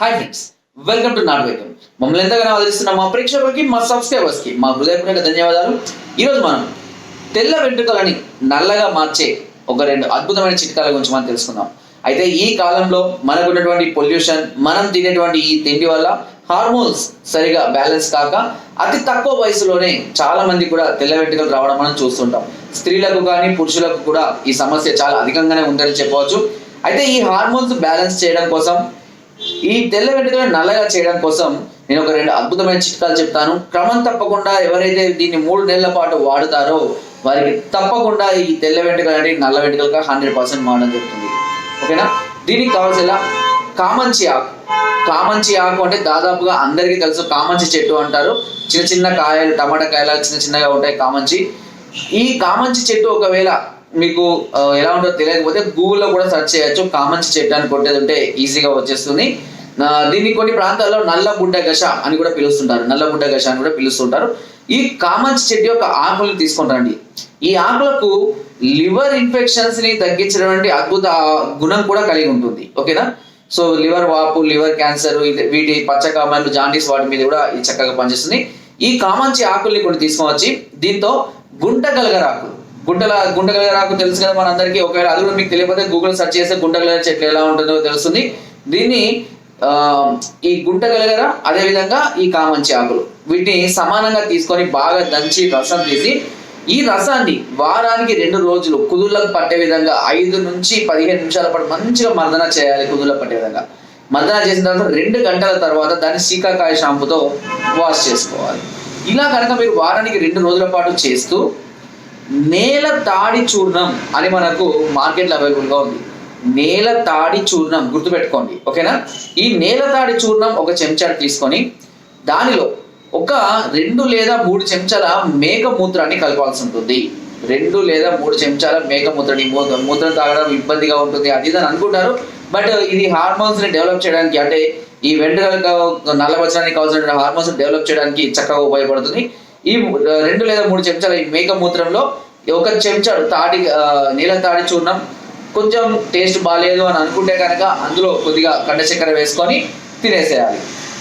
Hi friends welcome to నాట్ వైకం మమ్మల్ని ఎంతగానో ఆదరిస్తున్న మా ప్రేక్షకులకి మా సబ్స్క్రైబర్స్కి మా హృదయపూర్వక ధన్యవాదాలు. ఈరోజు మనం తెల్ల వెంట్రుకలని నల్లగా మార్చే ఒక రెండు అద్భుతమైన చిట్కాల గురించి మనం తెలుసుకుందాం. అయితే ఈ కాలంలో మనకున్నటువంటి పొల్యూషన్ మనం తినేటువంటి ఈ తిండి వల్ల హార్మోన్స్ సరిగా బ్యాలెన్స్ కాక అతి తక్కువ వయసులోనే చాలా మంది కూడా తెల్ల వెంట్రుకలు రావడం మనం చూస్తుంటాం. స్త్రీలకు కానీ పురుషులకు కూడా ఈ సమస్య చాలా అధికంగానే ఉందని చెప్పవచ్చు. అయితే ఈ హార్మోన్స్ బ్యాలెన్స్ చేయడం కోసం ఈ తెల్ల వెంట్రుకలను నల్లగా చేయడం కోసం నేను ఒక రెండు అద్భుతమైన చిట్కాలు చెప్తాను. క్రమం తప్పకుండా ఎవరైతే దీన్ని మూడు నెలల పాటు వాడుతారో వారికి తప్పకుండా ఈ తెల్ల వెంట్రుకలు అనేది నల్ల వెంట్రుకలుగా హండ్రెడ్ పర్సెంట్ మారడం జరుగుతుంది. ఓకేనా? దీనికి కావాల్సిన కామంచి ఆకు. కామంచి ఆకు అంటే దాదాపుగా అందరికీ తెలుసు. కామంచి చెట్టు అంటారు. చిన్న చిన్న కాయలు టమాటా కాయలు చిన్న చిన్నగా ఉంటాయి కామంచి. ఈ కామంచి చెట్టు ఒకవేళ మీకు ఎలా ఉంటుందో తెలియకపోతే గూగుల్లో కూడా సెర్చ్ చేయొచ్చు. కామన్స్ చెట్టు అని కొట్టేది ఉంటే ఈజీగా వచ్చేస్తుంది దీన్ని కొన్ని ప్రాంతాల్లో నల్ల గుడ్డ గష అని కూడా పిలుస్తుంటారు. నల్ల గుడ్డ గష అని కూడా పిలుస్తుంటారు. ఈ కామన్స్ చెట్టు యొక్క ఆకులు తీసుకుంటారండి ఈ ఆకులకు లివర్ ఇన్ఫెక్షన్స్ని తగ్గించినటువంటి అద్భుత గుణం కూడా కలిగి ఉంటుంది. ఓకేనా? సో లివర్ వాపు లివర్ క్యాన్సర్ వీటి పచ్చకామాలు జాండీస్ వాటి మీద కూడా ఇది చక్కగా పనిచేస్తుంది. ఈ కామంచి ఆకుల్ని కొన్ని తీసుకొని దీంతో గుంటగలగరాకులు గుంటల గుంటగలగరాకు తెలుసు కదా మనందరికీ. ఒకవేళ అది కూడా మీకు తెలియకపోతే గూగుల్ సెర్చ్ చేస్తే గుంటగలగర చెట్లు ఎలా ఉంటుందో తెలుస్తుంది. దీన్ని ఈ గుంటగలగర అదే విధంగా ఈ కామంచి ఆకులు. వీటిని సమానంగా తీసుకొని బాగా దంచి రసం తీసి ఈ రసాన్ని వారానికి రెండు రోజులు కుదుళ్ళకు పట్టే విధంగా ఐదు నుంచి పదిహేను నిమిషాల పాటు మంచిగా మర్దన చేయాలి కుదుళ్ళకు పట్టే విధంగా. మర్దన చేసిన తర్వాత రెండు గంటల తర్వాత దాన్ని శీకాకాయ షాంపుతో వాష్ చేసుకోవాలి. ఇలా కనుక మీరు వారానికి రెండు రోజుల పాటు చేస్తూ నేల తాడి చూర్ణం అని మనకు మార్కెట్లో అవైలబుల్గా ఉంది. నేల తాడి చూర్ణం గుర్తుపెట్టుకోండి ఓకేనా? ఈ నేల తాడి చూర్ణం ఒక చెంచాడు తీసుకొని దానిలో ఒక రెండు లేదా మూడు చెంచాల మేక మూత్రాన్ని కలపాల్సి ఉంటుంది. రెండు లేదా మూడు చెంచాల మేక మూత్రని మూత్రం తాగడం ఇబ్బందిగా ఉంటుంది అది ఇది అని అనుకుంటారు. బట్ ఇది హార్మోన్స్ని డెవలప్ చేయడానికి అంటే ఈ వెంట్రుకలకు నల్లబచ్చడానికి కావాల్సిన హార్మోన్స్ డెవలప్ చేయడానికి చక్కగా ఉపయోగపడుతుంది. ఈ రెండు లేదా మూడు చెంచాల ఈ మేక మూత్రంలో ఒక చెంచాడు తాటి నీళ్ళ తాడి చూర్ణం కొంచెం టేస్ట్ బాగాలేదు అని అనుకుంటే కనుక అందులో కొద్దిగా కండ చక్కెర వేసుకొని తినేసేయాలి.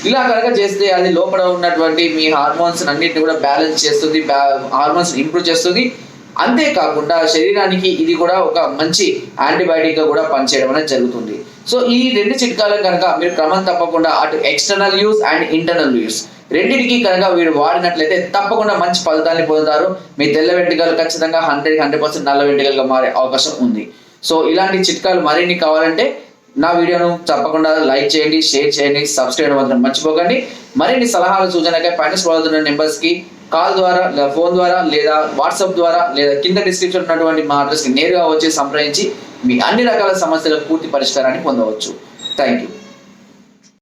ఇలా కనుక చేస్తే అది లోపల ఉన్నటువంటి మీ హార్మోన్స్ అన్నింటిని కూడా బ్యాలెన్స్ చేస్తుంది హార్మోన్స్ ఇంప్రూవ్ చేస్తుంది. అంతేకాకుండా శరీరానికి ఇది కూడా ఒక మంచి యాంటీబయాటిక్గా కూడా పనిచేయడం అనేది జరుగుతుంది. సో ఈ రెండు చిట్కాలను కనుక మీరు క్రమం తప్పకుండా అటు external use and internal use రెండింటికి కనుక మీరు వాడినట్లయితే తప్పకుండా మంచి ఫలితాన్ని పొందుతారు. మీ తెల్ల వెంట్రుకలు ఖచ్చితంగా హండ్రెడ్ హండ్రెడ్ పర్సెంట్ నల్ల వెంట్రుకలుగా మారే అవకాశం ఉంది. సో ఇలాంటి చిట్కాలు మరిన్ని కావాలంటే నా వీడియోను తప్పకుండా లైక్ చేయండి షేర్ చేయండి సబ్స్క్రైబ్ మాత్రం మర్చిపోకండి. మరిన్ని సలహాలు సూచనలకై పైన స్క్రోల్ అవుతున్న నెంబర్స్కి కాల్ ద్వారా లేదా ఫోన్ ద్వారా లేదా వాట్సాప్ ద్వారా లేదా కింద డిస్క్రిప్షన్ ఉన్నటువంటి మా అడ్రస్కి నేరుగా వచ్చి సంప్రదించి మీ అన్ని రకాల సమస్యలకు పూర్తి పరిష్కారాన్ని పొందవచ్చు. Thank you